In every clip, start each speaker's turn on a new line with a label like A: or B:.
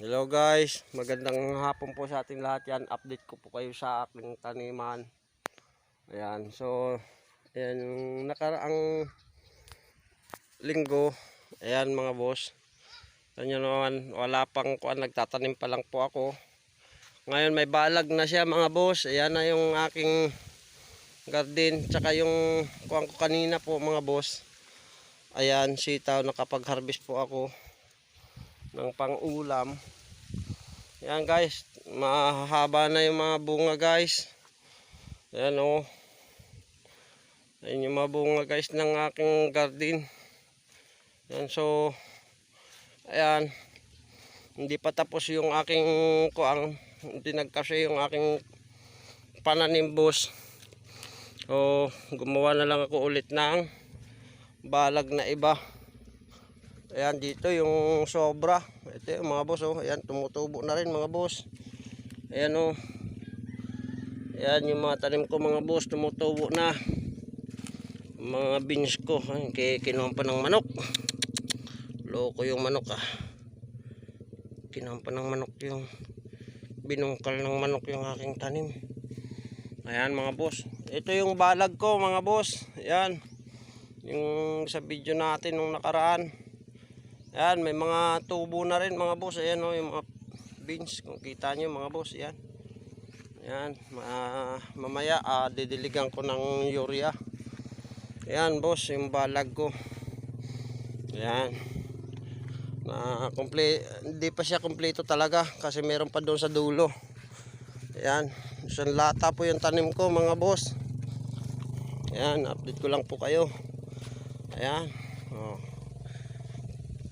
A: Hello guys, magandang hapon po sa ating lahat yan. Update ko po kayo sa aking taniman. Ayan, so ayan yung nakaraang linggo. Ayan mga boss. Ayan naman, wala pang kuan, nagtatanim pa lang po ako. Ngayon may balag na siya mga boss. Ayan na yung aking garden. Tsaka yung kuan ko kanina po mga boss. Ayan, sitaw nakapag-harvest po ako ng pang-ulam. Yan guys, mahaba na yung mga bunga guys. Ayan o. Oh. Ayan yung mga bunga guys ng aking garden. Yan so, ayan. Hindi pa tapos yung aking kuang, hindi nagkasya yung aking pananim boss. So, gumawa na lang ako ulit ng balag na iba. Ayan dito yung sobra. Ito yung mga boss oh. Ayan tumutubo na rin mga boss. Ayan oh. Ayan yung mga tanim ko mga boss tumutubo na. Mga beans ko. Kinuha pa ng manok. Loko yung manok ah. Kinuha pa ng manok yung binungkal ng manok yung aking tanim. Ayan mga boss. Ito yung balag ko mga boss. Ayan. Yung sa video natin nung nakaraan. Ayan, may mga tubo na rin mga boss. Ayan o, yung mga beans. Kung kita nyo mga boss, ayan. Ayan, ma mamaya ah, didiligan ko ng urea. Ayan boss, yung balag ko. Ayan. Na komple hindi pa siya kumpleto talaga kasi meron pa doon sa dulo. Ayan, isang lata po yung tanim ko mga boss. Ayan, update ko lang po kayo. Ayan. Oh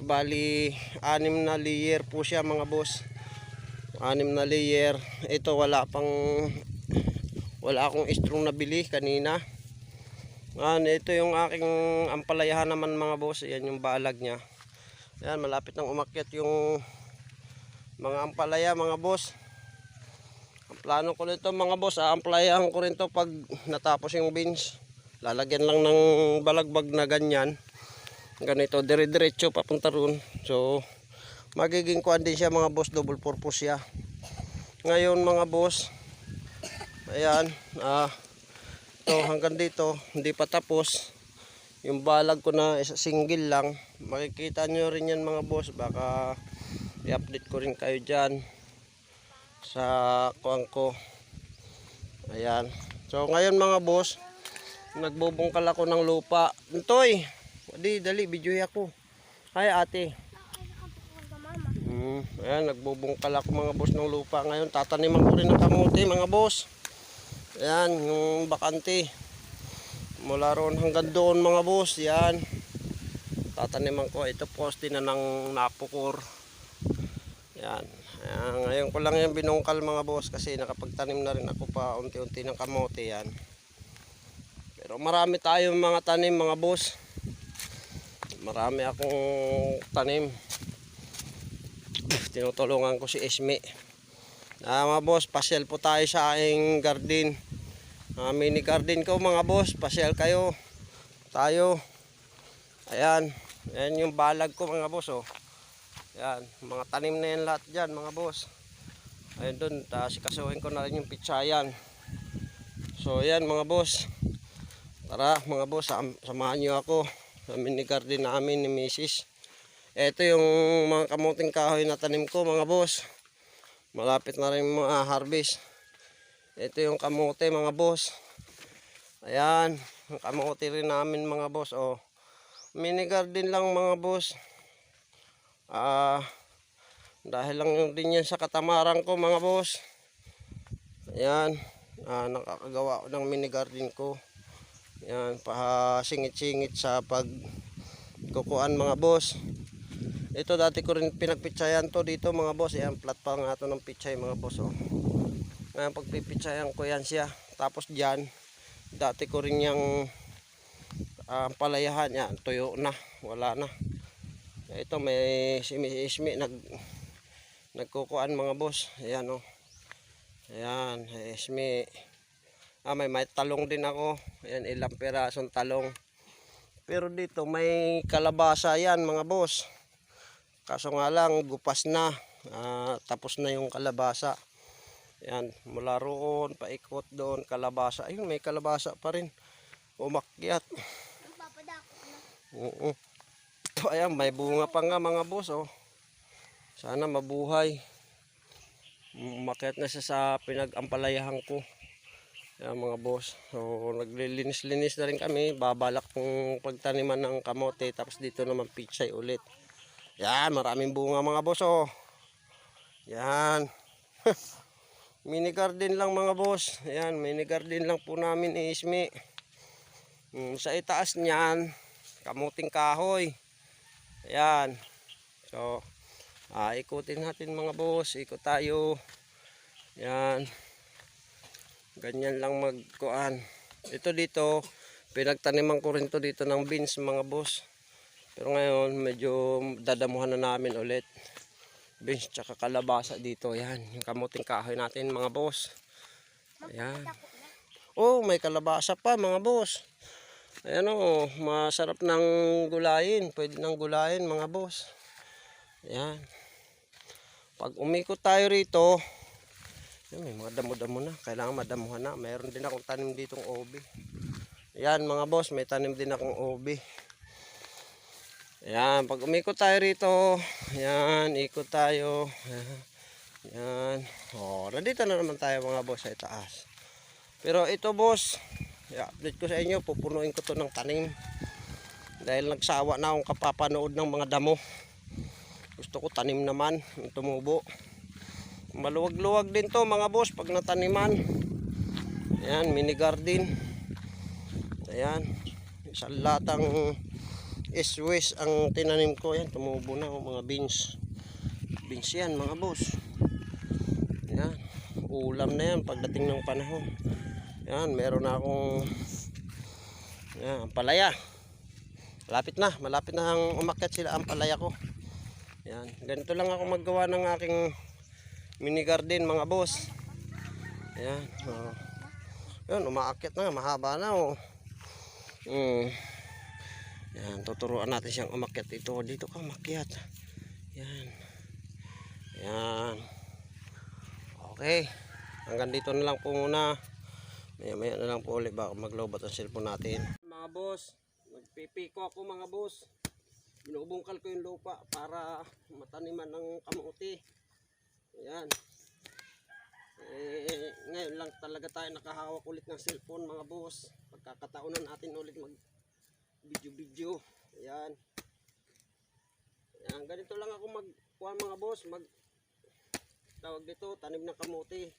A: bali anim na layer po siya mga boss. Anim na layer. Ito wala pang wala akong strong na bili kanina. Ano, ito yung aking ampalayahan naman mga boss. Yan yung balag nya yan malapit nang umakyat yung mga ampalaya mga boss. Ang plano ko nito mga boss aampalayahan ko rin to pag natapos yung beans lalagyan lang ng balagbag na ganyan ganito dire-diretso papunta ron so magiging kuan din siya mga boss double purpose siya. Ngayon mga boss ayan ah to hanggang dito hindi pa tapos. Yung balag ko na isa single lang. Makikita nyo rin yan mga boss baka i-update ko rin kayo dyan sa kuang ko. Ayan. So ngayon mga boss nagbubungkal ako ng lupa. Ntoy Di, dali, video ako. Hi ate. Hmm, ayan, nagbubungkal ako mga boss ng lupa ngayon. Tataniman ko rin ng kamote mga boss. Ayan, yung bakante. Mula roon hanggang doon mga boss. Yan. Tataniman ko. Ito poste na ng napukor. Yan. Ayan, ngayon ko lang yan binungkal mga boss kasi nakapagtanim na rin ako pa unti-unti ng kamote yan. Pero marami tayong mga tanim mga boss marami akong tanim. Tinutulungan ko si Esme. Ah, mga boss pasyal po tayo sa aking garden. Ah, mini garden ko mga boss. Pasyal kayo. Tayo. Ayan. Ayan yung balag ko mga boss oh. Ayan. Mga tanim na yan lahat dyan mga boss. Ayun dun. Tapos kasuhin ko na rin yung pitsayan so ayan mga boss. Tara mga boss samahan nyo ako sa mini garden namin ni Mrs. Ito yung mga kamuting kahoy na tanim ko mga boss. Malapit na rin mga harvest. Ito yung kamote mga boss. Ayan, kamote rin namin mga boss. Oh. Mini garden lang mga boss. Ah, dahil lang yung din yan sa katamaran ko mga boss. Ayan, ah, nakakagawa ko ng mini garden ko. Yan, pahasingit-singit sa pag kukuan mga boss. Ito dati ko rin pinagpitsayan to dito mga boss. Yan, flat pa nga to ng pitsay mga boss. Oh. Ngayon pagpipitsayan ko yan siya. Tapos dyan, dati ko rin yung uh, palayahan. Yan, tuyo na. Wala na. Ito may simi-ismi nag nagkukuan mga boss. Ayan oh. Ayan, ismi. Ah, may, may talong din ako. Ayan, ilang pirasong talong. Pero dito may kalabasa yan mga boss. Kaso nga lang, gupas na. Ah, tapos na yung kalabasa. Yan, mula roon, paikot doon, kalabasa. Ayun, may kalabasa pa rin. Umakyat. Oo. Ito, ayan, may bunga pa nga mga boss, oh. Sana mabuhay. Umakyat na siya sa pinag-ampalayahan ko. Ayan mga boss. So, naglilinis-linis na rin kami. Babalak kong pagtaniman ng kamote. Tapos dito naman pichay ulit. Yan, maraming bunga mga boss, oh. Yan. mini garden lang mga boss. Yan, mini garden lang po namin Ismi. Mm, sa itaas niyan, kamuting kahoy. Ayan. So, ah, ikutin natin mga boss. Ikot tayo. Yan. Ganyan lang magkuan. Ito dito, pinagtaniman ko rin to dito ng beans mga boss. Pero ngayon, medyo dadamuhan na namin ulit. Beans tsaka kalabasa dito. Yan, yung kamuting kahoy natin mga boss. Ayan. Oh, may kalabasa pa mga boss. Ayan o, masarap ng gulayin. Pwede ng gulayin mga boss. Ayan. Pag umikot tayo rito, yun, may mga damo-damo na. Kailangan madamuhan na. Mayroon din akong tanim ditong obi. Ayan mga boss, may tanim din akong obi. Ayan, pag umikot tayo rito, ayan, ikot tayo. Ayan. Oh, nandito na naman tayo mga boss sa itaas. Pero ito boss, i-update ko sa inyo, pupunuin ko to ng tanim. Dahil nagsawa na akong kapapanood ng mga damo. Gusto ko tanim naman, tumubo. Maluwag-luwag din to mga boss pag nataniman. Ayan, mini garden. Ayan, isang latang iswis ang tinanim ko. Ayan, tumubo na oh, mga beans. Beans yan mga boss. Ayan, ulam na yan pagdating ng panahon. Yan, meron na akong yan, palaya. Malapit na, malapit na ang umakyat sila ang palaya ko. Yan, ganito lang ako maggawa ng aking mini garden mga boss. Yan, oh. Yan, umaakyat na, mahaba na oh. Mm. Yan, tuturuan natin siyang umakyat dito. Dito ka umakyat. Yan. Yan. Okay. Hanggang dito na lang po muna. Maya maya na lang po ulit baka maglobat ang cellphone natin. Mga boss, nagpipiko ako mga boss. Binubungkal ko yung lupa para mataniman ng kamuti. Ayan. Eh, ngayon lang talaga tayo nakahawak ulit ng cellphone mga boss. Pagkakataonan natin ulit mag video video. Ayan. Ayan, ganito lang ako mag kuha mga boss, mag tawag dito, tanim ng kamuti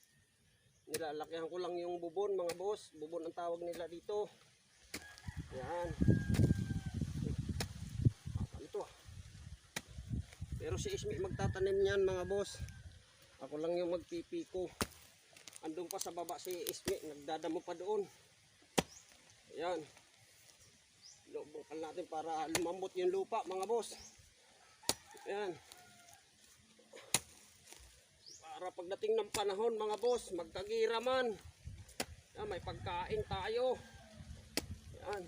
A: nilalakihan ko lang yung bubon mga boss bubon ang tawag nila dito yan ah, ito pero si Ismi magtatanim niyan mga boss ako lang yung magpipiko andun pa sa baba si Ismi nagdadamo pa doon yan lubungkan natin para lumambot yung lupa mga boss yan para pagdating ng panahon mga boss, magkagira man. Yan, may pagkain tayo. Yan.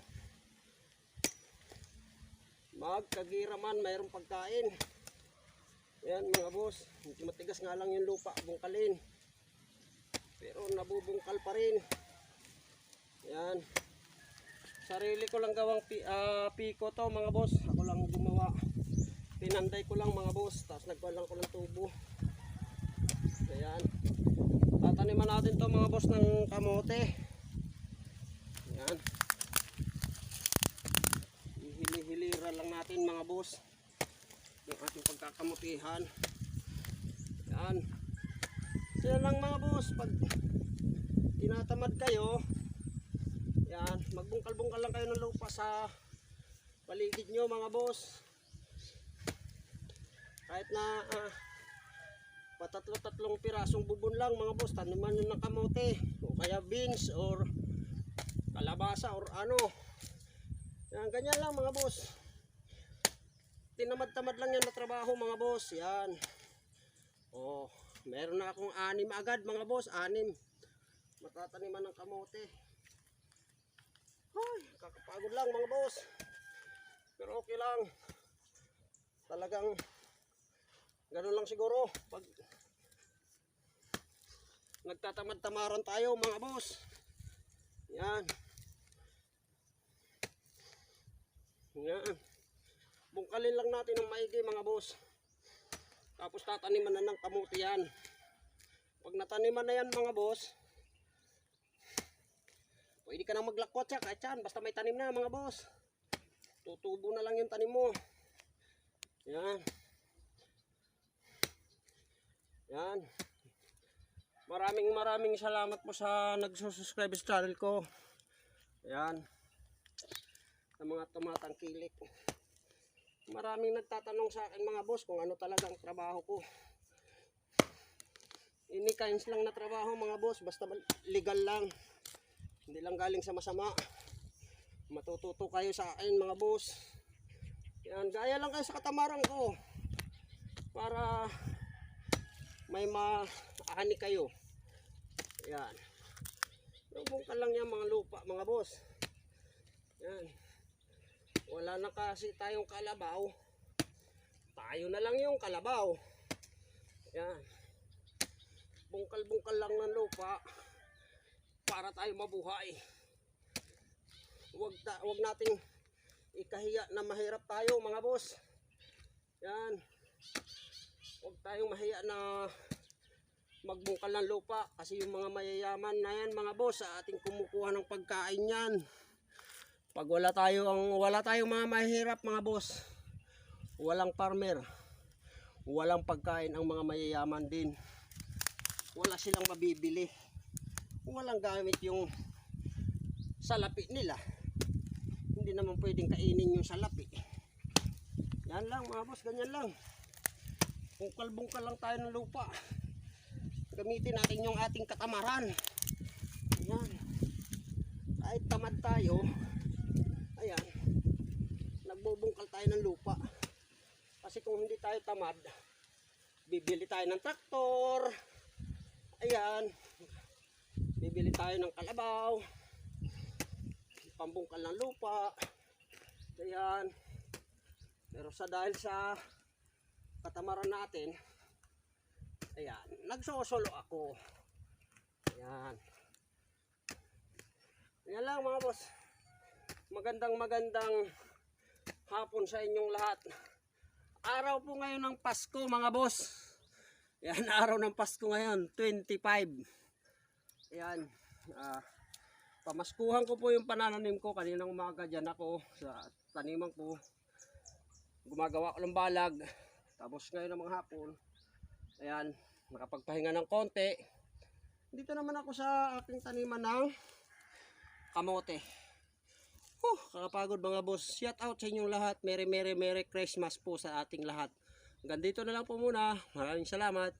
A: Magkagira man, mayroong pagkain. Yan mga boss, matigas nga lang yung lupa, bungkalin. Pero nabubungkal pa rin. Yan. Sarili ko lang gawang pi, ah, piko to mga boss. Ako lang gumawa. Pinanday ko lang mga boss, tapos nagwalang ko ng tubo. Ayan. Tataniman natin to mga boss ng kamote. Ayan. Ihili-hilira lang natin mga boss. Yung ating pagkakamutihan. Ayan. So yan lang mga boss. Pag tinatamad kayo, yan, magbungkal-bungkal lang kayo ng lupa sa paligid nyo mga boss. Kahit na ah, patatlo-tatlong pirasong bubon lang mga boss taniman nyo ng kamote o kaya beans or kalabasa or ano yan ganyan lang mga boss tinamad-tamad lang yan na trabaho mga boss yan oh meron na akong anim agad mga boss anim matataniman ng kamote ay kakapagod lang mga boss pero okay lang talagang Ganun lang siguro. Pag nagtatamad-tamaran tayo mga boss. Yan. Yan. Bungkalin lang natin ng maigi mga boss. Tapos tataniman na ng kamuti yan. Pag nataniman na yan mga boss, pwede ka nang maglakwat siya kahit saan. Basta may tanim na mga boss. Tutubo na lang yung tanim mo. Yan. Yan. Maraming maraming salamat po sa nagsusubscribe sa channel ko. Yan. Sa mga tumatangkilik. Maraming nagtatanong sa akin mga boss kung ano talagang trabaho ko. Ini kinds lang na trabaho mga boss. Basta legal lang. Hindi lang galing sa masama. Matututo kayo sa akin mga boss. Yan. Gaya lang kayo sa katamaran ko. Para may maani kayo. Yan. Lubong ka lang yan mga lupa mga boss. Yan. Wala na kasi tayong kalabaw. Tayo na lang yung kalabaw. Yan. Bungkal-bungkal lang ng lupa para tayo mabuhay. Huwag, ta huwag nating ikahiya na mahirap tayo mga boss. Yan. Huwag tayong mahiya na magbungkal ng lupa kasi yung mga mayayaman na yan mga boss sa ating kumukuha ng pagkain yan. Pag wala tayo ang wala tayong mga mahirap mga boss. Walang farmer. Walang pagkain ang mga mayayaman din. Wala silang mabibili. Walang gamit yung salapi nila. Hindi naman pwedeng kainin yung salapi. Yan lang mga boss, ganyan lang. Bungkal-bungkal lang tayo ng lupa. Gamitin natin yung ating katamaran. Ayan. Kahit tamad tayo, nagbubungkal tayo ng lupa. Kasi kung hindi tayo tamad, bibili tayo ng traktor. Ayan. Bibili tayo ng kalabaw. Pambungkal ng lupa. Ayan. Pero sa dahil sa katamaran natin, ayan, nagsosolo ako. Ayan. Yan lang mga boss. Magandang magandang hapon sa inyong lahat. Araw po ngayon ng Pasko mga boss. Yan, araw ng Pasko ngayon, 25. Ayan. ah pamaskuhan ko po yung panananim ko. Kaninang umaga dyan ako sa taniman ko. Gumagawa ko ng balag. Tapos ngayon ng mga hapon. Ayan, nakapagpahinga ng konti. Dito naman ako sa aking taniman ng kamote. Huh, kakapagod mga boss. Shout out sa inyong lahat. Merry, merry, merry Christmas po sa ating lahat. Hanggang dito na lang po muna. Maraming salamat.